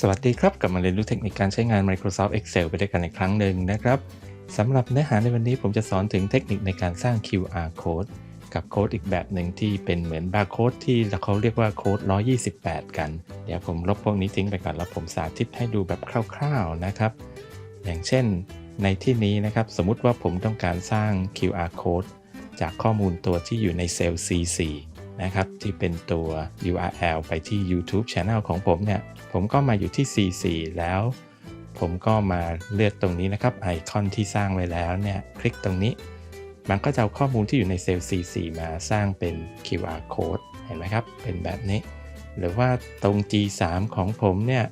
สวัสดีครับ กลับมาเรียนรู้เทคนิคการใช้งาน Microsoft Excel ไปด้วยกันอีกครั้งหนึ่งนะครับสำหรับเนื้อหาในวันนี้ผมจะสอนถึงเทคนิคในการสร้าง QR code กับโค้ดอีกแบบหนึ่งที่เป็นเหมือนบาร์โค้ดที่เขาเรียกว่าโค้ด 128 กัน เดี๋ยวผมลบพวกนี้ทิ้งไปก่อนแล้วผมสาธิตให้ดูแบบคร่าวๆนะครับ อย่างเช่นในที่นี้นะครับ สมมุติว่าผมต้องการสร้าง QR code จากข้อมูลตัวที่อยู่ในเซลล์ C4 นะครับที่เป็นตัว URL ไปที่ YouTube Channel ของผมเนี่ย ผมก็มาอยู่ที่ C4 แล้ว ผมก็มาเลือกตรงนี้นะครับไอคอนที่สร้างไว้แล้วเนี่ย คลิกตรงนี้ มันก็จะเอาข้อมูลที่อยู่ในเซลล์ C4 มาสร้างเป็น QR code เห็นไหมครับ เป็นแบบนี้ หรือว่าตรง G3 ของผมเนี่ย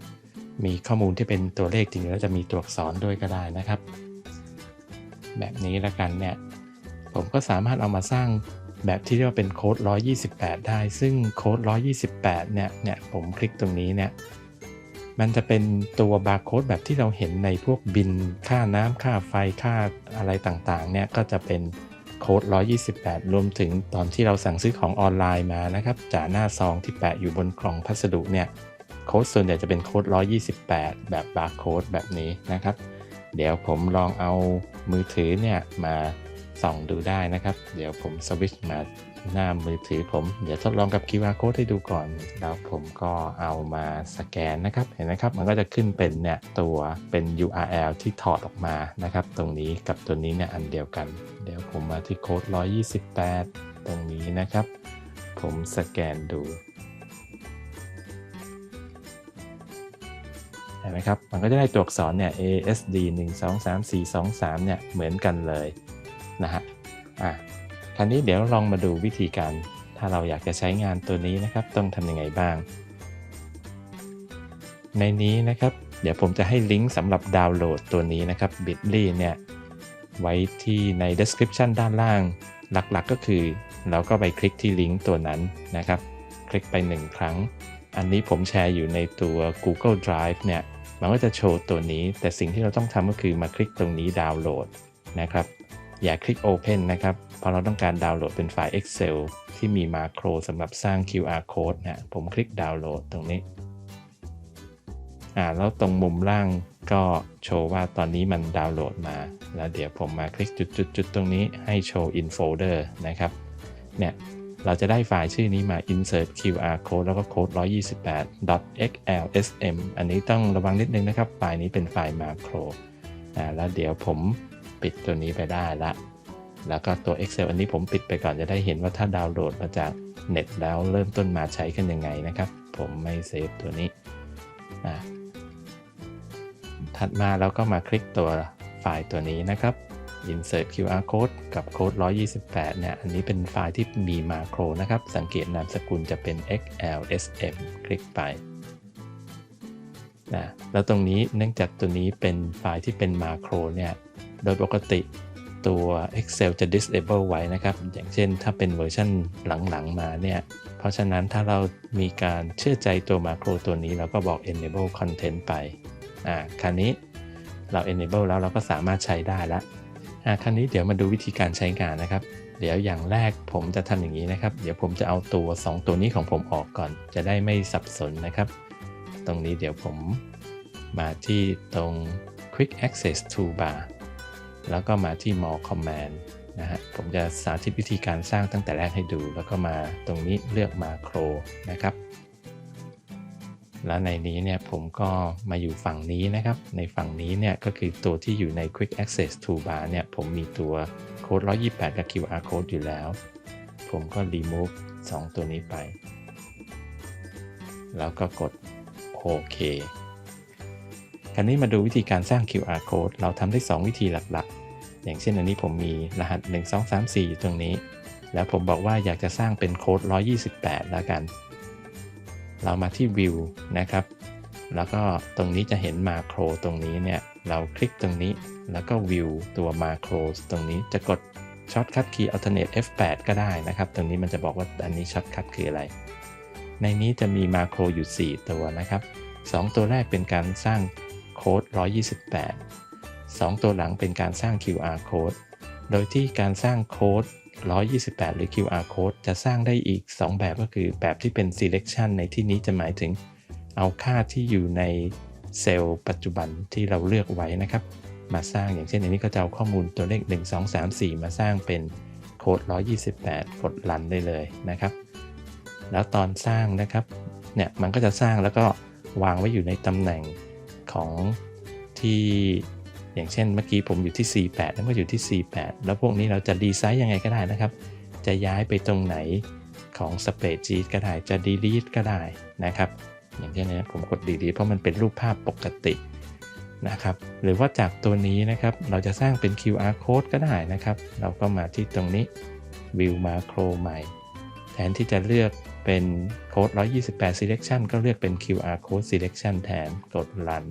มีข้อมูลที่เป็นตัวเลขจริงแล้วจะมีตัวอักษรด้วยก็ได้นะครับ แบบนี้แล้วกันเนี่ย ผมก็สามารถเอามาสร้าง แบบที่เรียกว่าเป็นโค้ด 128 ได้ ซึ่งโค้ด 128 เนี่ย เนี่ย ผมคลิกตรงนี้เนี่ย มันจะเป็นตัวบาร์โค้ดแบบที่เราเห็นในพวกบิน ค่าน้ำค่าไฟ ค่าอะไรต่างๆ เนี่ย ก็จะเป็นโค้ด 128 รวมถึงตอนที่เราสั่งซื้อของออนไลน์มานะครับ จากหน้าซองที่แปะอยู่บนกล่องพัสดุเนี่ย โค้ดส่วนใหญ่จะเป็นโค้ด 128 แบบบาร์โค้ดแบบนี้นะครับ เดี๋ยวผมลองเอามือถือเนี่ยมา ส่องดูได้นะครับ เดี๋ยวผมสวิตช์มาหน้ามือถือผม เดี๋ยวทดลองกับ QR code ให้ดูก่อน แล้วผมก็เอามาสแกนนะครับ เห็นไหมครับ มันก็จะขึ้นเป็นเนี่ยตัวเป็น URL ที่ถอดออกมานะครับ ตรงนี้กับตัวนี้เนี่ยอันเดียวกัน เดี๋ยวผมมาที่โค้ด 128 ตรงนี้นะครับ ผมสแกนดูเห็นไหมครับ มันก็จะได้ตัวอักษรเนี่ย ASD 1 2 3 4 2 3เนี่ยเหมือนกันเลย นะฮะอะคราวนี้เดี๋ยวลองมาดูวิธีการ ถ้าเราอยากจะใช้งานตัวนี้นะครับ ต้องทำยังไงบ้าง ในนี้นะครับ เดี๋ยวผมจะให้ลิงก์สำหรับดาวน์โหลดตัวนี้นะครับ bit.ly เนี่ยไว้ที่ใน description ด้านล่าง หลักๆก็คือเราก็ไปคลิกที่ลิงก์ตัวนั้นนะครับ คลิกไป 1 ครั้ง อันนี้ผมแชร์อยู่ในตัว Google Drive เนี่ย มันก็จะโชว์ตัวนี้ แต่สิ่งที่เราต้องทำก็คือมาคลิกตรงนี้ดาวน์โหลดนะครับ อย่าคลิก Open นะครับ เพราะเราต้องการดาวน์โหลดเป็นไฟล์ Excel ที่มีมาโครสำหรับสร้าง QR code นะผมคลิกดาวน์โหลดตรงนี้อ่าแล้วตรงมุมล่างก็โชว์ว่าตอนนี้มันดาวน์โหลดมา แล้วเดี๋ยวผมมาคลิกจุดๆๆตรงนี้ให้โชว์ in folder นะครับเนี่ยเราจะได้ไฟล์ชื่อนี้มา insert QR code แล้วก็ code 128 xlsm อันนี้ต้องระวังนิดนึงนะครับ ไฟล์นี้เป็นไฟล์มาโครอ่าแล้วเดี๋ยวผม ปิดตัวนี้ไปได้ละแล้วก็ตัว Excel อันนี้ผมปิดไปก่อนจะได้เห็นว่าถ้าดาวน์โหลดมาจากเน็ตแล้วเริ่มต้นมาใช้กันยังไงนะครับ ผมไม่เซฟตัวนี้ถัดมาเราก็มาคลิกตัวไฟล์ตัวนี้นะครับ insert QR code กับโค้ด128 เนี่ย อันนี้เป็นไฟล์ที่มีมาโครนะครับ สังเกตนามสกุลจะเป็น xlsm คลิกไปนะแล้วตรงนี้เนื่องจากตัวนี้เป็นไฟล์ที่เป็นมาโครเนี่ย โดยปกติตัว Excel จะ disable ไว้นะครับ อย่างเช่นถ้าเป็นเวอร์ชันหลังๆ มาเนี่ย เพราะฉะนั้นถ้าเรามีการเชื่อใจตัวมาโครตัวนี้ เราก็บอก enable content ไป อ่า คราวนี้เรา enable แล้วเราก็สามารถใช้ได้ละ อ่า คราวนี้เดี๋ยวมาดูวิธีการใช้งานนะครับ เดี๋ยวอย่างแรกผมจะทำอย่างนี้นะครับ เดี๋ยวผมจะเอาตัว 2 ตัวนี้ของผมออกก่อน จะได้ไม่สับสนนะครับ ตรงนี้เดี๋ยวผมมาที่ตรง Quick Access Toolbar แล้วก็มาที่ More Command นะฮะผมจะสาธิตวิธีการสร้างตั้งแต่แรกให้ดู แล้วก็มาตรงนี้เลือกมาโครนะครับ แล้วในนี้เนี่ยผมก็มาอยู่ฝั่งนี้นะครับ ในฝั่งนี้เนี่ยก็คือตัวที่อยู่ใน Quick Access Toolbar เนี่ยผมมีตัวโค้ด128 กับ QR code อยู่แล้ว ผมก็ remove 2 ตัวนี้ไป แล้วก็กดโอเค คราวนี้มาดูวิธีการสร้าง QR code เราทำได้ 2 วิธีหลักๆ อย่างเช่นอันนี้ผมมีรหัส 1 2 3 4 อยู่ตรงนี้ แล้วผมบอกว่าอยากจะสร้างเป็นโค้ด 128 แล้วกัน เรามาที่ View นะครับ แล้วก็ตรงนี้จะเห็นมาโครตรงนี้เนี่ย เราคลิกตรงนี้ แล้วก็ View ตัวมาโครตรงนี้จะกด Shortcut Key Alternate F8 ก็ได้นะครับ ตรงนี้มันจะบอกว่าอันนี้ Shortcut คืออะไร ในนี้จะมีมาโครอยู่ 4 ตัวนะครับ 2 ตัวแรกเป็นการสร้าง โค้ด128 2 ตัวหลังเป็นการสร้าง QR code โดยที่การสร้างโค้ด128 หรือ QR code จะสร้างได้อีก 2 แบบก็คือแบบที่เป็น selection ในที่นี้จะหมายถึงเอาค่าที่อยู่ในเซลล์ปัจจุบันที่เราเลือกไว้นะครับ มาสร้างอย่างเช่นอันนี้ก็จะเอาข้อมูลตัวเลข 1 2 3 4 มาสร้างเป็นโค้ด 128 กดรันได้เลยนะครับ แล้วตอนสร้างนะครับ เนี่ยมันก็จะสร้างแล้วก็วางไว้อยู่ในตำแหน่ง ของที่อย่างเช่นเมื่อกี้ผมอยู่ที่ C8 แล้วก็อยู่ที่ C8 แล้วพวกนี้เราจะดีไซน์ยังไงก็ได้นะครับ จะย้ายไปตรงไหนของสเปรดชีก็ได้ จะ delete ก็ได้นะครับ อย่างเช่นนี้ผมกด delete เพราะมันเป็นรูปภาพปกตินะครับ หรือว่าจากตัวนี้นะครับ เราจะสร้างเป็น QR code ก็ได้นะครับ เราก็มาที่ตรงนี้ view macro ใหม่ แทนที่จะเลือก เป็นโค้ด 128 selection ก็เลือกเป็น QR code selection แทนกด run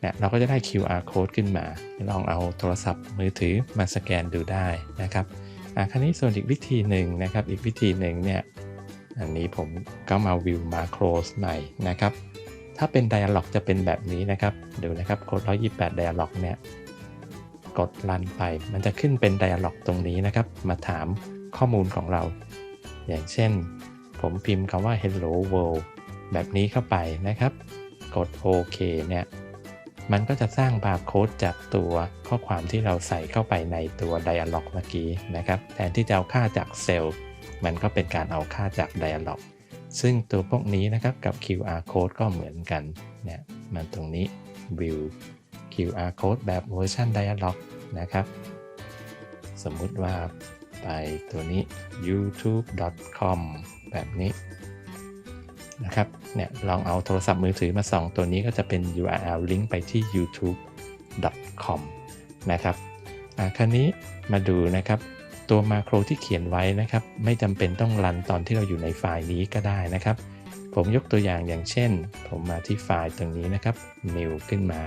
เนี่ยเราก็จะได้ QR code ขึ้นมา ลองเอาโทรศัพท์มือถือมาสแกนดูได้นะครับอะคราวนี้ส่วนอีกวิธีหนึ่งนะครับ อีกวิธีหนึ่งเนี่ย อันนี้ผมก็มาวิวมาโครสใหม่นะครับ ถ้าเป็น Dialog จะเป็นแบบนี้นะครับ ดูนะครับโค้ด 128 Dialog เนี่ย กดรันไป มันจะขึ้นเป็น Dialog ตรงนี้นะครับ มาถามข้อมูลของเรา อย่างเช่น ผมพิมพ์คำว่า hello world แบบนี้เข้าไปนะครับ กดโอเคเนี่ยมันก็จะสร้างบาร์โค้ดจากตัวข้อความที่เราใส่เข้าไปในตัว Dialog เมื่อกี้นะครับ แทนที่จะเอาค่าจากเซลล์ มันก็เป็นการเอาค่าจาก Dialog ซึ่งตัวพวกนี้นะครับกับ QR code ก็เหมือนกันเนี่ยมันตรงนี้ view QR code แบบเวอร์ชัน Dialog นะครับ สมมุติว่า ไปตัวนี้ youtube.com แบบนี้นะครับเนี่ยลองเอาโทรศัพท์มือถือมาส่องตัวนี้ก็จะเป็น URL ลิงก์ไปที่ youtube.com นะครับอะคราวนี้มาดูนะครับ ตัวมาโครที่เขียนไว้นะครับ ไม่จำเป็นต้องรันตอนที่เราอยู่ในไฟล์นี้ก็ได้นะครับ ผมยกตัวอย่างอย่างเช่น ผมมาที่ไฟล์ตรงนี้นะครับ new ขึ้นมา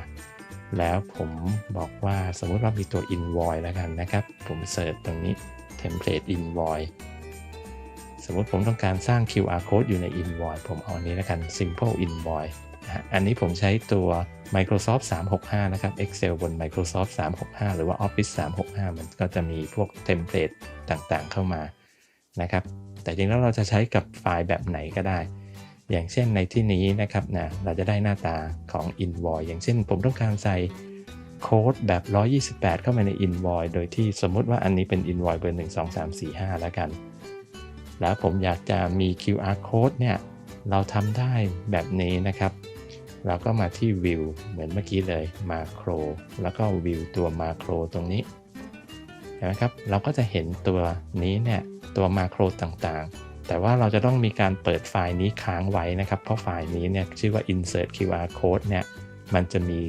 แล้วผมบอกว่าสมมติว่ามีตัว invoice แล้วกันนะครับ ผมเสิร์ชตรงนี้ template invoice สมมติผมต้องการสร้าง QR code อยู่ใน invoice ผมเอาอันนี้แล้วกัน simple invoice อันนี้ผมใช้ตัว Microsoft 365 นะครับ Excel บน Microsoft 365 หรือว่า Office 365 มันก็จะมีพวกเทมเพลตต่างๆเข้ามานะครับ แต่จริงแล้วเราจะใช้กับไฟล์แบบไหนก็ได้ อย่างเช่นในที่นี้นะครับนะเราจะได้หน้าตาของ invoice อย่างเช่นผมต้องการใส่ โค้ดแบบ 128 เข้ามาใน invoice โดยที่สมมุติว่าอันนี้เป็น invoice เบอร์ 1 2 3 4 5 แล้วกัน แล้วผมอยากจะมี QR code เนี่ย เราทำได้แบบนี้นะครับ เราก็มาที่ View เหมือนเมื่อกี้เลย Macro แล้วก็ View ตัว Macro ตรงนี้เห็นไหมครับ เราก็จะเห็นตัวนี้เนี่ย ตัว Macro ต่างๆ แต่ว่าเราจะต้องมีการเปิดไฟล์นี้ค้างไว้นะครับ เพราะไฟล์นี้เนี่ยชื่อว่า insert QR code เนี่ย มันจะมี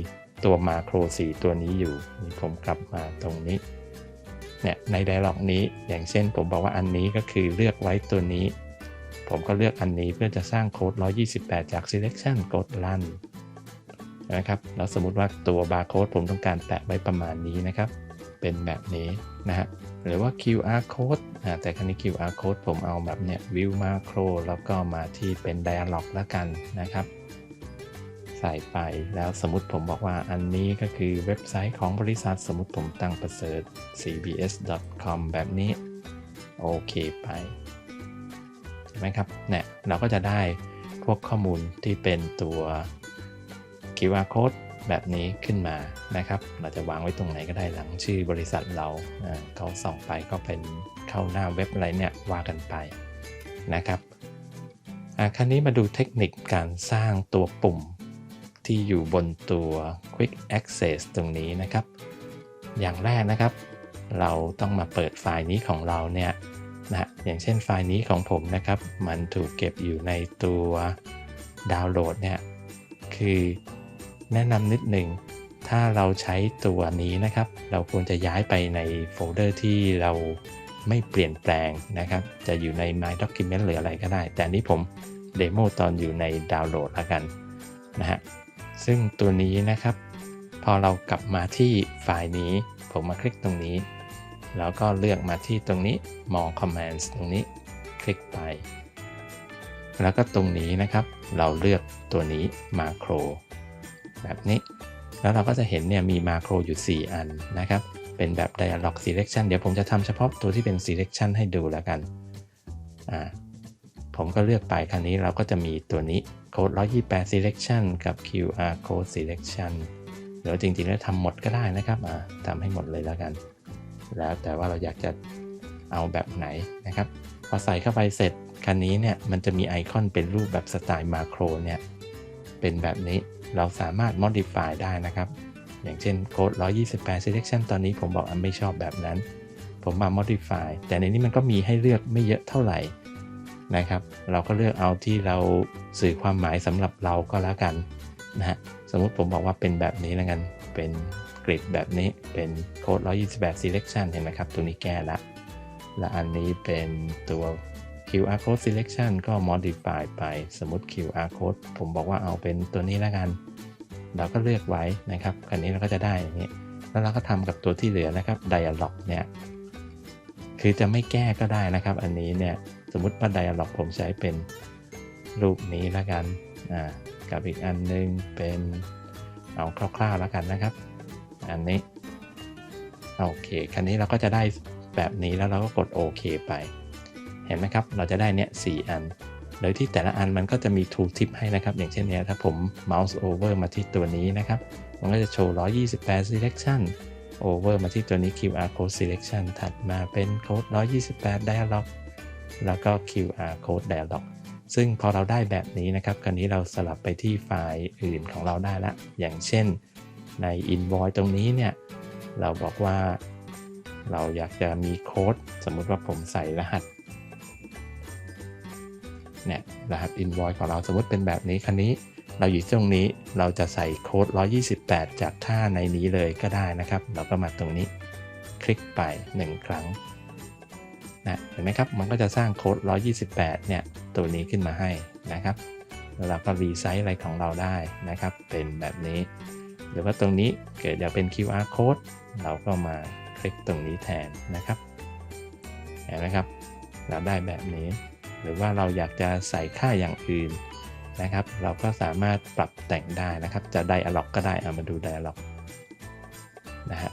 ตัว Macro 4ตัวนี้อยู่นี่ผมกลับมาตรงนี้เนี่ยใน dialog นี้อย่างเช่นผมบอกว่าอันนี้ก็คือเลือกไว้ตัวนี้ ผมก็เลือกอันนี้เพื่อจะสร้างโค้ด 128 จาก selection กด run นะครับแล้วสมมุติว่าตัว barcode ผมต้องการแปะไว้ประมาณนี้นะครับ เป็นแบบนี้นะฮะหรือว่า QR code แต่ครั้นี้ QR code ผมเอาแบบเนี้ย view macro แล้วก็มาที่เป็น dialog แล้วกันนะครับ ใส่ไป แล้วสมมติผมบอกว่าอันนี้ก็คือเว็บไซต์ของบริษัทสมมติผมตั้งประเสริฐ cbs.com แบบนี้ โอเคไปใช่ไหมครับเนี่ยเราก็จะได้พวกข้อมูลที่เป็นตัว QR code แบบนี้ขึ้นมานะครับ เราจะวางไว้ตรงไหนก็ได้หลังชื่อบริษัทเราเขาส่องไปก็เป็นเข้าหน้าเว็บอะไรเนี่ยว่ากันไปนะครับอะคราวนี้มาดูเทคนิคการสร้างตัวปุ่ม ที่อยู่บนตัว Quick Access ตรงนี้นะครับ อย่างแรกนะครับ เราต้องมาเปิดไฟล์นี้ของเราเนี่ยนะอย่างเช่นไฟล์นี้ของผมนะครับ มันถูกเก็บอยู่ในตัวดาวน์โหลดเนี่ยคือแนะนำนิดหนึ่งถ้าเราใช้ตัวนี้นะครับ เราควรจะย้ายไปในโฟลเดอร์ที่เราไม่เปลี่ยนแปลงนะครับ จะอยู่ใน My Document หรืออะไรก็ได้ แต่นนี้ผมเดโมตอนอยู่ในดาวน์โหลดแล้วกันนะฮะ ซึ่งตัวนี้นะครับ พอเรากลับมาที่ไฟล์นี้ ผมมาคลิกตรงนี้ แล้วก็เลือกมาที่ตรงนี้ More Commands ตรงนี้ คลิกไป แล้วก็ตรงนี้นะครับ เราเลือกตัวนี้ Macro แบบนี้ แล้วเราก็จะเห็นเนี่ยมีมาโครอยู่ 4 อันนะครับ เป็นแบบ Dialog Selection เดี๋ยวผมจะทำเฉพาะตัวที่เป็น Selection ให้ดูแล้วกัน ผมก็เลือกไปครั้นี้เราก็จะมีตัวนี้ code 128 selection กับ QR code selection หรือจริงๆแล้วทำหมดก็ได้นะครับทำให้หมดเลยแล้วกัน แล้วแต่ว่าเราอยากจะเอาแบบไหนนะครับ พอใส่เข้าไปเสร็จคันนี้เนี่ยมันจะมีไอคอนเป็นรูปแบบสไตล์มาโครเนี่ยเป็นแบบนี้เราสามารถ modify ได้นะครับ อย่างเช่นโค้ด128 selection ตอนนี้ผมบอกอันไม่ชอบแบบนั้น ผมมา modify แต่ในนี้มันก็มีให้เลือกไม่เยอะเท่าไหร่ นะครับ เราก็เลือกเอาที่เราสื่อความหมายสำหรับเราก็แล้วกันนะฮะสมมุติผมบอกว่าเป็นแบบนี้แล้วกัน เป็นกริดแบบนี้เป็นโค้ด128 selection เห็นไหมครับ ตัวนี้แก้ละและอันนี้เป็นตัว QR code selection ก็ modify ไปสมมติ QR code ผมบอกว่าเอาเป็นตัวนี้แล้วกัน เราก็เลือกไว้นะครับคันนี้เราก็จะได้อย่างนี้ แล้วเราก็ทำกับตัวที่เหลือนะครับ dialog เนี่ย คือจะไม่แก้ก็ได้นะครับ อันนี้เนี่ย มมติว่า dialog ผมใช้เป็นรูปนี้แล้วกันกับอีกอันนึงเป็นเอาคร่าวๆแล้วกันนะครับ อันนี้โอเคคันนี้เราก็จะได้แบบนี้แล้วเราก็กดโอเคไป เห็นไหมครับ เราจะได้เนี่ยสอัน โดยที่แต่ละอันมันก็จะมี tool tip ให้นะครับ อย่างเช่นเนี้ยถ้าผม mouse over มาที่ตัวนี้นะครับ มันก็จะโชว์ 128 selection over มาที่ตัวนี้ QR code selection ถัดมาเป็นโค้ด128 dialog แล้วก็ QR code dialog ซึ่งพอเราได้แบบนี้นะครับคราวนี้เราสลับไปที่ไฟล์อื่นของเราได้ละ อย่างเช่นใน invoice ตรงนี้เนี่ย เราบอกว่าเราอยากจะมีโค้ด สมมุติว่าผมใส่รหัสเนี่ยรหัส invoice ของเราสมมติเป็นแบบนี้คันนี้ เราอยู่ตรงนี้เราจะใส่โค้ด 128 จากท่าในนี้เลยก็ได้นะครับ เราก็มาตรงนี้คลิกไป 1 ครั้ง นะเห็นไหมครับ มันก็จะสร้างโค้ด 128 เนี่ย ตัวนี้ขึ้นมาให้นะครับแล้วเราก็รีไซส์อะไรของเราได้นะครับ เป็นแบบนี้ หรือว่าตรงนี้เกิดอยากเป็น QR code เราก็มาคลิกตรงนี้แทนนะครับเห็นไหมครับ เราได้แบบนี้ หรือว่าเราอยากจะใส่ค่าอย่างอื่นนะครับ เราก็สามารถปรับแต่งได้นะครับ จะ dialog ก็ได้เอามาดู dialog นะฮะ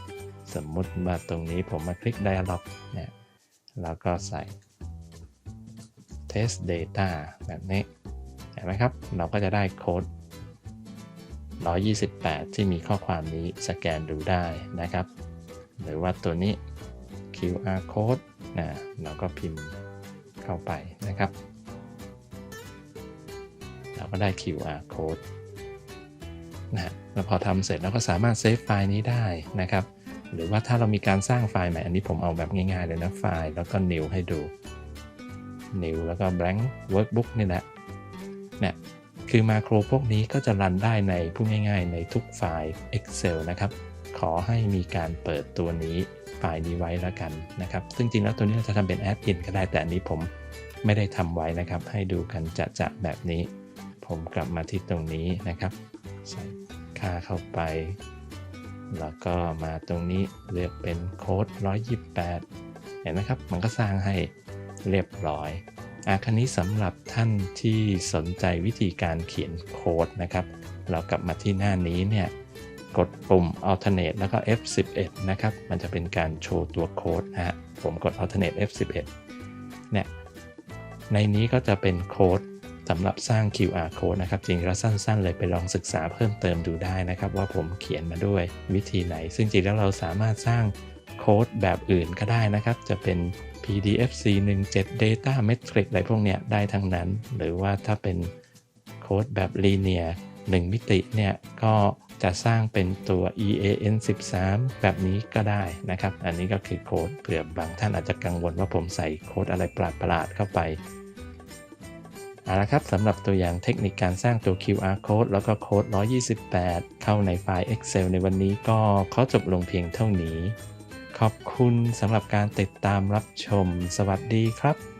สมมุติว่าตรงนี้ผมมาคลิก dialog เนี่ย เราก็ใส่ test data แบบนี้ เห็นไหมครับ เราก็จะได้โค้ด 128 ที่มีข้อความนี้สแกนดูได้นะครับ หรือว่าตัวนี้ QR code นะเราก็พิมพ์เข้าไปนะครับ เราก็ได้ QR code นะแล้วพอทำเสร็จเราก็สามารถเซฟไฟล์นี้ได้นะครับ หรือว่าถ้าเรามีการสร้างไฟล์ใหม่ อันนี้ผมเอาแบบง่ายๆเลยนะไฟล์แล้วก็ new ให้ดู new แล้วก็ blank workbook นี่แหละเนี่ยคือมาโครพวกนี้ก็จะรันได้ในพูดง่าย ๆ ในทุกไฟล์ Excel นะครับ ขอให้มีการเปิดตัวนี้ไฟล์นี้ไว้แล้วกันนะครับ ซึ่งจริงแล้วตัวนี้เราจะทำเป็นแอดอินก็ได้แต่อันนี้ผมไม่ได้ทำไว้นะครับ ให้ดูกันจะจะแบบนี้ ผมกลับมาที่ตรงนี้นะครับ ใส่ค่าเข้าไป แล้วก็มาตรงนี้เลือกเป็นโค้ด128 เห็นไหมครับ มันก็สร้างให้เรียบร้อยอาคันนี้สำหรับท่านที่สนใจวิธีการเขียนโค้ดนะครับ เรากลับมาที่หน้านี้เนี่ย กดปุ่ม alternate แล้วก็ F11 นะครับ มันจะเป็นการโชว์ตัวโค้ดนะฮะ ผมกด alternate F11 เนี่ย ในนี้ก็จะเป็นโค้ด สำหรับสร้าง QR code นะครับ จริงแล้วสั้น ๆ เลยไปลองศึกษาเพิ่มเติมดูได้นะครับ ว่าผมเขียนมาด้วยวิธีไหน ซึ่งจริงแล้วเราสามารถสร้างโค้ดแบบอื่นก็ได้นะครับ จะเป็น PDF C17 Data Metric อะไรพวกเนี้ยได้ทั้งนั้น หรือว่าถ้าเป็นโค้ดแบบ Linear 1 มิติเนี่ยก็จะสร้างเป็นตัว EAN13 แบบนี้ก็ได้นะครับ อันนี้ก็คือโค้ดเผื่อบางท่านอาจจะกังวลว่าผมใส่โค้ดอะไรประหลาดๆเข้าไป เอาละครับสำหรับตัวอย่างเทคนิคการสร้างตัว QR code แล้วก็โค้ด 128 เข้าในไฟล์ Excel ในวันนี้ก็ขอจบลงเพียงเท่านี้ ขอบคุณสำหรับการติดตามรับชม สวัสดีครับ